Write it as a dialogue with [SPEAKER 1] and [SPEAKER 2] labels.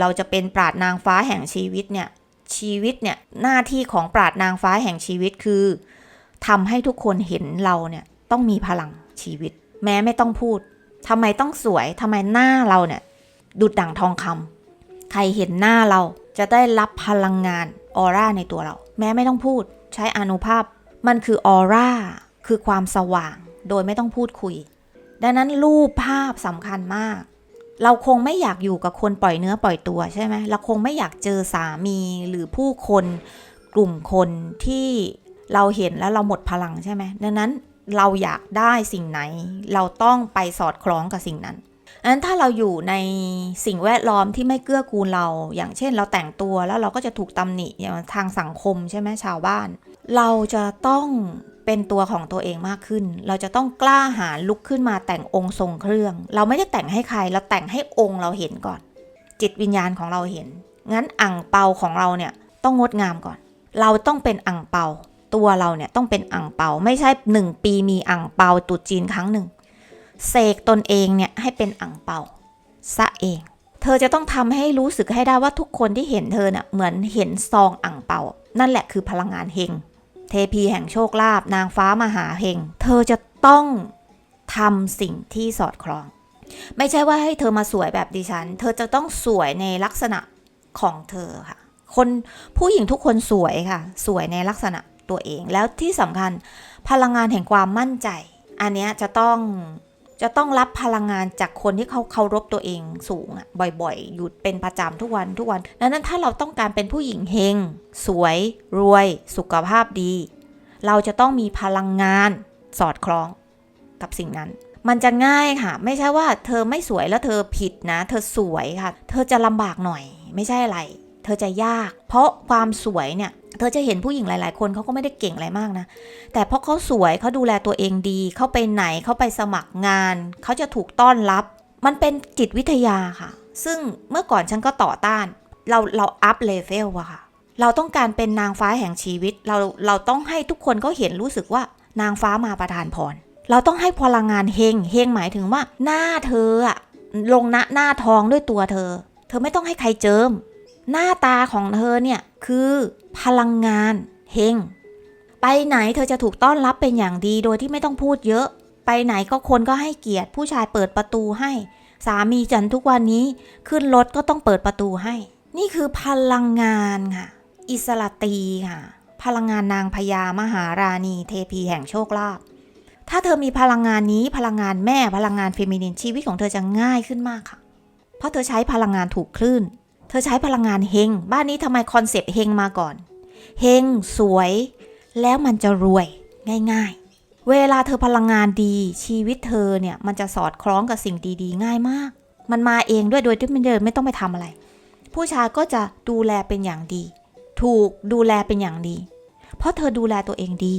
[SPEAKER 1] เราจะเป็นปราดนางฟ้าแห่งชีวิตเนี่ยชีวิตเนี่ยหน้าที่ของปราดนางฟ้าแห่งชีวิตคือทำให้ทุกคนเห็นเราเนี่ยต้องมีพลังชีวิต แม้ไม่ต้องพูดทำไมต้องสวยทำไมหน้าเราเนี่ยดุดดั่งทองคำใครเห็นหน้าเราจะได้รับพลังงานออร่าในตัวเรา แม้ไม่ต้องพูด ใช้อานุภาพ มันคือออร่าคือความสว่าง โดยไม่ต้องพูดคุย ดังนั้นรูปภาพสำคัญมาก เราคงไม่อยากอยู่กับคนปล่อยเนื้อปล่อยตัวใช่ไหมเราคงไม่อยากเจอสามีหรือผู้คนกลุ่มคนที่เราเห็นแล้วเราหมดพลังใช่ไหมดังนั้นเราอยากได้สิ่งไหน เราต้องไปสอดคล้องกับสิ่งนั้นดังนั้นถ้าเราอยู่ในสิ่งแวดล้อมที่ไม่เกื้อกูลเรา อย่างเช่นเราแต่งตัวแล้วเราก็จะถูกตำหนิอย่างทางสังคมใช่ไหมชาวบ้าน เราจะต้อง เป็นตัวของตัวเองมากขึ้น เราจะต้องกล้าหาญลุกขึ้นมาแต่งองค์ทรงเครื่อง เราไม่ได้แต่งให้ใคร เราแต่งให้องค์เราเห็นก่อน จิตวิญญาณของเราเห็น งั้นอ่างเปาของเราเนี่ยต้องงดงามก่อน เราต้องเป็นอ่างเปา ตัวเราเนี่ยต้องเป็นอ่างเปา ไม่ใช่หนึ่งปีมีอ่างเปาตุจีนครั้งหนึ่ง เสกตนเองเนี่ยให้เป็นอ่างเปาซะเอง เธอจะต้องทำให้รู้สึกให้ได้ว่าทุกคนที่เห็นเธอเน่ะเหมือนเห็นซองอ่างเปา นั่นแหละคือพลังงานเฮง เทพีแห่งโชคลาภนางฟ้ามหาเฮงเธอจะต้องทำสิ่งที่สอดคล้อง ไม่ใช่ว่าให้เธอมาสวยแบบดิฉัน เธอจะต้องสวยในลักษณะของเธอค่ะ คนผู้หญิงทุกคนสวยค่ะ สวยในลักษณะตัวเองแล้วที่สำคัญพลังงานแห่งความมั่นใจ อันนี้จะต้อง จะต้องรับพลังงานจากคนที่เขาเคารพตัวเองสูงอะบ่อยๆ หยุดเป็นประจำทุกวันทุกวันดังนั้นถ้าเราต้องการเป็นผู้หญิงเฮง สวย รวย สุขภาพดี เราจะต้องมีพลังงานสอดคล้องกับสิ่งนั้น มันจะง่ายค่ะ ไม่ใช่ว่าเธอไม่สวยแล้วเธอผิดนะ เธอสวยค่ะ เธอจะลำบากหน่อย ไม่ใช่อะไร เธอจะยาก เพราะความสวยเนี่ย เธอจะเห็นผู้หญิงหลาย ๆ คนเขาก็ไม่ได้เก่งอะไรมากนะ แต่เพราะเขาสวยเขาดูแลตัวเองดี เขาไปไหนเขาไปสมัครงาน เขาจะถูกต้อนรับ มันเป็นจิตวิทยาค่ะ ซึ่งเมื่อก่อนฉันก็ต่อต้าน เราเราอัพเลเวลอะค่ะ เราต้องการเป็นนางฟ้าแห่งชีวิต เราเราต้องให้ทุกคนเขาเห็นรู้สึกว่านางฟ้ามาประทานพร เราต้องให้พลังงานเฮง เฮงหมายถึงว่า หน้าเธออะลงหน้าหน้าทองด้วยตัวเธอ เธอไม่ต้องให้ใครเจิม หน้าตาของเธอเนี่ยคือพลังงานเฮงไปไหนเธอจะถูกต้อนรับเป็นอย่างดีโดยที่ไม่ต้องพูดเยอะ ไปไหนก็คนก็ให้เกียรติ ผู้ชายเปิดประตูให้ สามีจันทุกวันนี้ขึ้นรถก็ต้องเปิดประตูให้ นี่คือพลังงานค่ะ อิสระตีค่ะ พลังงานนางพญามหาราณี เทพีแห่งโชคลาภถ้าเธอมีพลังงานนี้พลังงานแม่พลังงานเฟมินินชีวิตของเธอจะง่ายขึ้นมากค่ะ เพราะเธอใช้พลังงานถูกคลื่น เธอใช้พลังงานเฮง บ้านนี้ทำไมคอนเซปต์เฮงมาก่อน เฮงสวย แล้วมันจะรวยง่าย ๆ เวลาเธอพลังงานดี ชีวิตเธอเนี่ยมันจะสอดคล้องกับสิ่งดีๆ ง่ายมาก มันมาเองด้วยโดยที่ไม่เดินไม่ต้องไปทำอะไร ผู้ชายก็จะดูแลเป็นอย่างดี ถูกดูแลเป็นอย่างดี เพราะเธอดูแลตัวเองดี